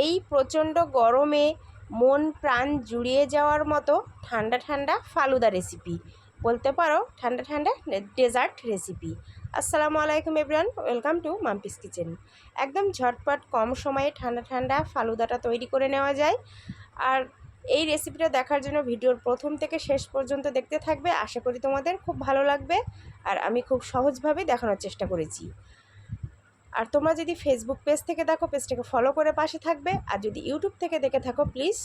এই প্রচণ্ড গরমে মন প্রাণ জুড়িয়ে যাওয়ার মতো ঠান্ডা ঠান্ডা ফালুদা রেসিপি বলতে পারো ঠান্ডা ঠান্ডা ডেজার্ট রেসিপি আসসালামু আলাইকুম everyone welcome to Mampi's kitchen একদম ঝটপট কম সময়ে ঠান্ডা ঠান্ডা ফালুদাটা তৈরি করে নেওয়া যায়। আর এই রেসিপিটা দেখার জন্য ভিডিওর প্রথম থেকে শেষ পর্যন্ত দেখতে থাকবে। আশা করি তোমাদের খুব ভালো লাগবে। আর আমি খুব সহজভাবে দেখানোর চেষ্টা করেছি। আর তোমরা যদি ফেসবুক পেজ থেকে দেখো পেজটাকে ফলো করে পাশে থাকবে। আর যদি ইউটিউব থেকে দেখে থাকো প্লিজ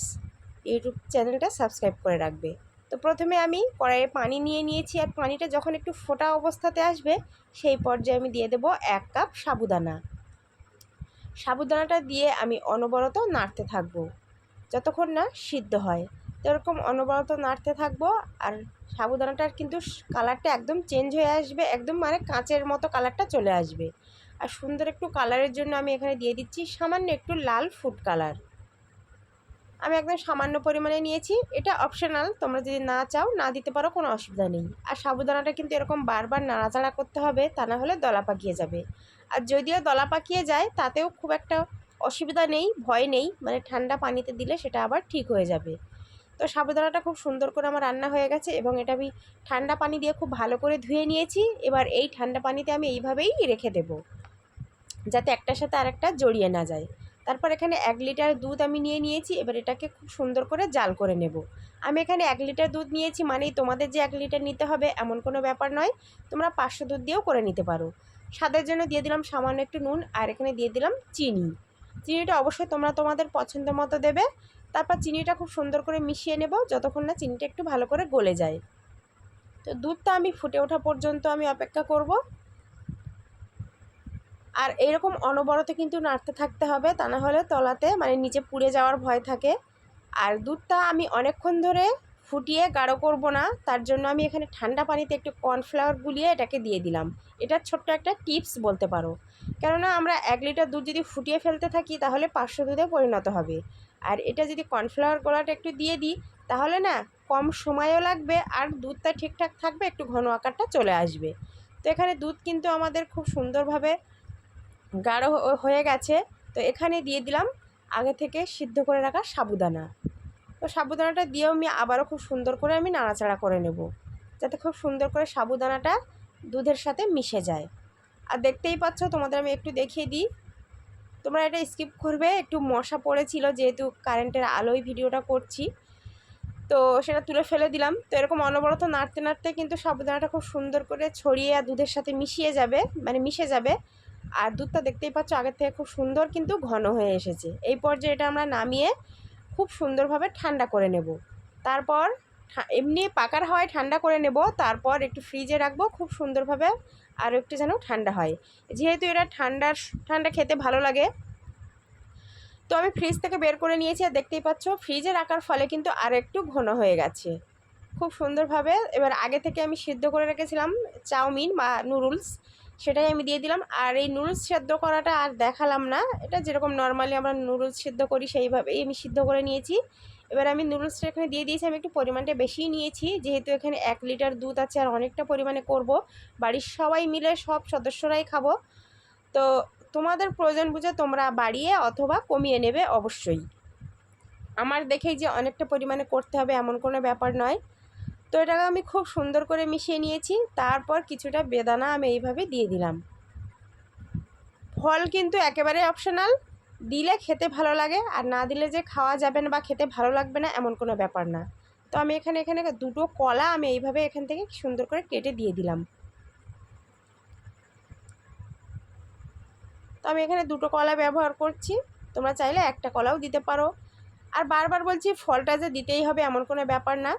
ইউটিউব চ্যানেলটা সাবস্ক্রাইব করে রাখবে। তো প্রথমে আমি কড়াইয়ে পানি নিয়ে নিয়েছি। আর পানিটা যখন একটু ফোটা অবস্থাতে আসবে, সেই পর্যায়ে আমি দিয়ে দেবো এক কাপ সাবুদানা। সাবুদানাটা দিয়ে আমি অনবরত নাড়তে থাকব, যতক্ষণ না সিদ্ধ হয়। তো এরকম অনবরত নাড়তে থাকব। আর সাবুদানাটার কিন্তু কালারটা একদম চেঞ্জ হয়ে আসবে। একদম মানে কাঁচের মতো কালারটা চলে আসবে। আর সুন্দর একটু কালারের জন্য আমি এখানে দিয়ে দিচ্ছি সামান্য একটু লাল ফুড কালার। আমি একদম সামান্য পরিমাণে নিয়েছি। এটা অপশনাল তোমরা যদি না চাও, না দিতে পারো, কোনো অসুবিধা নেই। আর সাবুদানাটা কিন্তু এরকম বারবার নাড়াচাড়া করতে হবে, তা না হলে দলা পাকিয়ে যাবে। আর যদিও দলা পাকিয়ে যায়, তাতেও খুব একটা অসুবিধা নেই, ভয় নেই মানে ঠান্ডা পানিতে দিলে সেটা আবার ঠিক হয়ে যাবে। তো সাবুদানাটা খুব সুন্দর করে আমার রান্না হয়ে গেছে এবং এটা আমি ঠান্ডা পানি দিয়ে খুব ভালো করে ধুয়ে নিয়েছি। এবার এই ঠান্ডা পানিতে আমি এইভাবেই রেখে দেবো। যাতে একটার সাথে আরেকটা জড়িয়ে না যায়। তারপর এখানে এক লিটার দুধ আমি নিয়ে নিয়েছি, এবার এটাকে খুব সুন্দর করে জাল করে নেব। আমি এখানে এক লিটার দুধ নিয়েছি মানেই তোমাদের যে এক লিটার নিতে হবে এমন কোনো ব্যাপার নয়, তোমরা পাঁচশো দুধ দিয়েও করে নিতে পারো। স্বাদের জন্য দিয়ে দিলাম সামান্য একটু নুন, আর এখানে দিয়ে দিলাম চিনি। চিনিটা অবশ্যই তোমরা তোমাদের পছন্দ মতো দেবে, তারপর চিনিটা খুব সুন্দর করে মিশিয়ে নেব, যতক্ষণ না চিনিটা একটু ভালো করে গলে যায়। তো দুধটা আমি ফুটে ওঠা পর্যন্ত আমি অপেক্ষা করব। আর এইরকম অনবরত কিন্তু নাড়তে থাকতে হবে, তা না হলে তলাতে মানে নিচে পুড়ে যাওয়ার ভয় থাকে। আর দুধটা আমি অনেকক্ষণ ধরে ফুটিয়ে গাঢ় করব না, তার জন্য আমি এখানে ঠান্ডা পানিতে একটু কর্নফ্লাওয়ার গুলিয়ে এটাকে দিয়ে দিলাম। এটা ছোট্ট একটা টিপস বলতে পারো। কেননা আমরা এক লিটার দুধ যদি ফুটিয়ে ফেলতে থাকি, তাহলে পাঁচশো দুধে পরিণত হবে। আর এটা যদি কর্নফ্লাওয়ার গোলাটা একটু দিয়ে দিই, তাহলে না কম সময়ও লাগবে আর দুধটা ঠিকঠাক থাকবে, একটু ঘন আকারটা চলে আসবে। তো এখানে দুধ কিন্তু আমাদের খুব সুন্দরভাবে গাঢ় হয়ে গেছে। তো এখানে দিয়ে দিলাম আগে থেকে সিদ্ধ করে রাখা সাবুদানা। তো সাবুদানাটা দিয়েও আমি আবারও খুব সুন্দর করে আমি নাড়াচাড়া করে নেব, যাতে খুব সুন্দর করে সাবুদানাটা দুধের সাথে মিশে যায়। আর দেখতেই পাচ্ছ, তোমাদের আমি একটু দেখিয়ে দিই। তোমরা এটা স্কিপ করবে, একটু মশা পড়েছিল যেহেতু কারেন্টের আলোয় ভিডিওটা করছি। তো সেটা তুলে ফেলে দিলাম। তো এরকম অনবরত নাড়তে নাড়তে কিন্তু সাবুদানাটা খুব সুন্দর করে ছড়িয়ে আর দুধের সাথে মিশিয়ে যাবে মানে মিশে যাবে। আর দুধটা দেখতেই পাচ্ছ আগের থেকে খুব সুন্দর কিন্তু ঘন হয়ে এসেছে। এই পর্যায়ে এটা আমরা নামিয়ে খুব সুন্দরভাবে ঠান্ডা করে নেব। তারপর এমনি পাকার হয় ঠান্ডা করে নেব। তারপর একটু ফ্রিজে রাখব, খুব সুন্দরভাবে আর একটু যেন ঠান্ডা হয়। যেহেতু এটা ঠান্ডার, ঠান্ডা খেতে ভালো লাগে, তো আমি ফ্রিজ থেকে বের করে নিয়েছি আর দেখতেই পাচ্ছ ফ্রিজে রাখার ফলে কিন্তু আর একটু ঘন হয়ে গেছে। খুব সুন্দরভাবে এবার আগে থেকে আমি সিদ্ধ করে রেখেছিলাম চাউমিন বা নুডলস। সেটাই আমি দিয়ে দিলাম। আর এই নুডলস সেদ্ধ করাটা আর দেখালাম না। এটা যেরকম নর্মালি আমরা নুডলস সেদ্ধ করি, সেইভাবেই আমি সিদ্ধ করে নিয়েছি। এবার আমি নুডলসটা এখানে দিয়ে দিয়েছি। আমি একটু পরিমাণটা বেশিই নিয়েছি। যেহেতু এখানে এক লিটার দুধ আছে আর অনেকটা পরিমাণে করব। বাড়ির সবাই মিলে সব সদস্যরাই খাব। তো তোমাদের প্রয়োজন বুঝে তোমরা বাড়িয়ে অথবা কমিয়ে নেবে অবশ্যই। আমার দেখেই যে অনেকটা পরিমাণে করতে হবে এমন কোনো ব্যাপার নয়। তো এটাকে আমি খুব সুন্দর করে মিশিয়ে নিয়েছি। তারপর কিছুটা বেদানা আমি এইভাবে দিয়ে দিলাম। ফল কিন্তু একেবারে অপশনাল দিলে খেতে ভালো লাগে, আর না দিলে যে খাওয়া যাবে না বা খেতে ভালো লাগবে না এমন কোনো ব্যাপার না। তো আমি এখানে এখানে দুটো কলা আমি এইভাবে এখান থেকে সুন্দর করে কেটে দিয়ে দিলাম। তো আমি এখানে দুটো কলা ব্যবহার করছি। তোমরা চাইলে একটা কলাও দিতে পারো। আর বারবার বলছি, ফলটা যে দিতেই হবে এমন কোনো ব্যাপার না।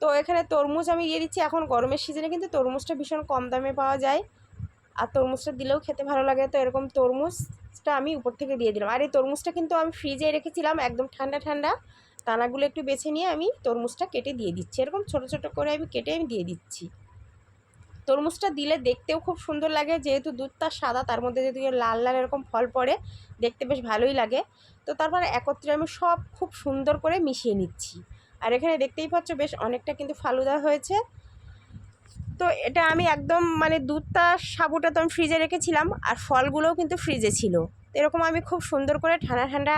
তো এখানে তরমুজ আমি দিয়ে দিচ্ছি। এখন গরমের সিজনে কিন্তু তরমুজটা ভীষণ কম দামে পাওয়া যায়। আর তরমুজটা দিলেও খেতে ভালো লাগে। তো এরকম তরমুজটা আমি উপর থেকে দিয়ে দিলাম। আর এই তরমুজটা কিন্তু আমি ফ্রিজে রেখেছিলাম একদম ঠান্ডা ঠান্ডা। দানাগুলো একটু বেছে নিয়ে আমি তরমুজটা কেটে দিয়ে দিচ্ছি। এরকম ছোটো ছোটো করে আমি কেটে আমি দিয়ে দিচ্ছি। তরমুজটা দিলে দেখতেও খুব সুন্দর লাগে। যেহেতু দুধটা সাদা, তার মধ্যে যদি লাল লাল এরকম ফল পড়ে, দেখতে বেশ ভালোই লাগে। তো তারপরে একত্রে আমি সব খুব সুন্দর করে মিশিয়ে নিচ্ছি। আর এখানে দেখতেই পাচ্ছ বেশ অনেকটা কিন্তু ফালুদা হয়েছে। তো এটা আমি একদম মানে দুধটা, সাবুটা তো আমি ফ্রিজে রেখেছিলাম আর ফলগুলোও কিন্তু ফ্রিজে ছিল। তো এরকম আমি খুব সুন্দর করে ঠান্ডা ঠান্ডা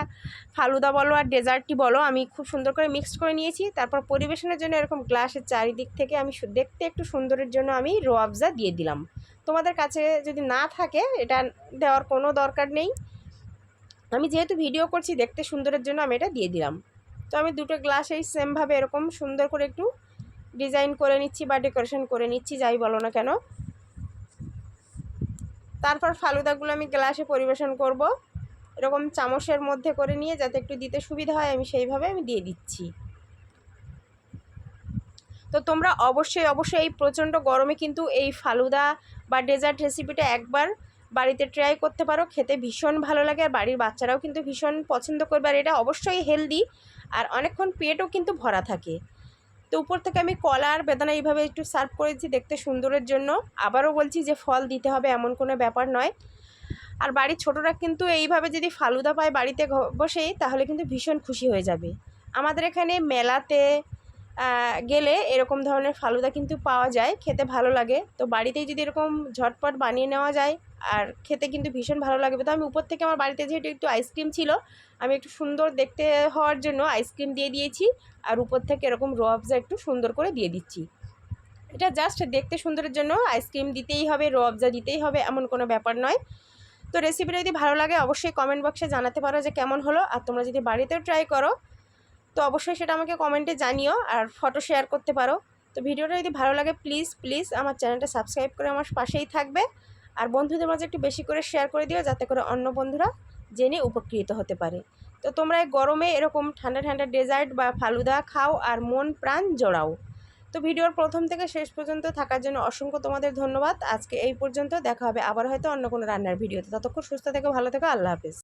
ফালুদা বলো আর ডেজার্টটি বলো আমি খুব সুন্দর করে মিক্সড করে নিয়েছি। তারপর পরিবেশনের জন্য এরকম গ্লাসের চারিদিক থেকে আমি দেখতে একটু সুন্দরের জন্য আমি রোয়াবজা দিয়ে দিলাম। তোমাদের কাছে যদি না থাকে, এটা দেওয়ার কোনো দরকার নেই। আমি যেহেতু ভিডিও করছি, দেখতে সুন্দরের জন্য আমি এটা দিয়ে দিলাম। তো আমি দুটো গ্লাসেই সেমভাবে এরকম সুন্দর করে একটু ডিজাইন করে নিচ্ছি বা ডেকোরেশন করে নিচ্ছি, যাই বলো না কেন। তারপর ফালুদাগুলো আমি গ্লাসে পরিবেশন করব। এরকম চামচের মধ্যে করে নিয়ে যাতে একটু দিতে সুবিধা হয়, আমি সেইভাবে আমি দিয়ে দিচ্ছি। তো তোমরা অবশ্যই অবশ্যই এই প্রচণ্ড গরমে কিন্তু এই ফালুদা বা ডেজার্ট রেসিপিটা একবার বাড়িতে ট্রাই করতে পারো, খেতে ভীষণ ভালো লাগে আর বাড়ির বাচ্চারাও কিন্তু ভীষণ পছন্দ করবে আর এটা অবশ্যই হেলদি আর অনেকক্ষণ পেটও কিন্তু ভরা থাকে। তো উপর থেকে আমি কলা আর বেদানা এইভাবে একটু সার্ভ করেছি দেখতে সুন্দরের জন্য। আবারও বলছি যে ফল দিতে হবে এমন কোনো ব্যাপার নয়। আর বাড়ির ছোটরা কিন্তু এইভাবে যদি ফালুদা পায় বাড়িতে বসেই তাহলে কিন্তু ভীষণ খুশি হয়ে যাবে। আমাদের এখানে মেলাতে গেলে এরকম ধরনের ফালুদা কিন্তু পাওয়া যায়, খেতে ভালো লাগে। তো বাড়িতেই যদি এরকম ঝটপট বানিয়ে নেওয়া যায় আর খেতে কিন্তু ভীষণ ভালো লাগবে তো আমি উপর থেকে আমার বাড়িতে যেহেতু একটু আইসক্রিম ছিল, আমি একটু সুন্দর দেখতে হওয়ার জন্য আইসক্রিম দিয়ে দিয়েছি। আর উপর থেকে এরকম রোয়াবজা একটু সুন্দর করে দিয়ে দিচ্ছি। এটা জাস্ট দেখতে সুন্দরের জন্য আইসক্রিম দিতেই হবে রোয়াবজা দিতেই হবে, এমন কোনো ব্যাপার নয়। তো রেসিপিটা যদি ভালো লাগে অবশ্যই কমেন্ট বক্সে জানাতে পারো যে কেমন হলো। আর তোমরা যদি বাড়িতেও ট্রাই করো, তো অবশ্যই সেটা আমাকে কমেন্টে জানিও আর ফটো শেয়ার করতে পারো। তো ভিডিওটা যদি ভালো লাগে প্লিজ প্লিজ আমার চ্যানেলটা সাবস্ক্রাইব করে আমার পাশেই থাকবে। আর বন্ধুদের মাঝে একটু বেশি করে শেয়ার করে দিও, যাতে করে অন্য বন্ধুরা জেনে উপকৃত হতে পারে। তো তোমরা এই গরমে এরকম ঠান্ডা ঠান্ডা ডেজার্ট বা ফালুদা খাও আর মন প্রাণ জোড়াও। তো ভিডিওর প্রথম থেকে শেষ পর্যন্ত থাকার জন্য অসংখ্য তোমাদের ধন্যবাদ। আজকে এই পর্যন্ত, দেখা হবে আবার হয়তো অন্য কোনো রান্নার ভিডিওতে ততক্ষণ সুস্থ থেকো, ভালো থেকো, আল্লাহ হাফেজ।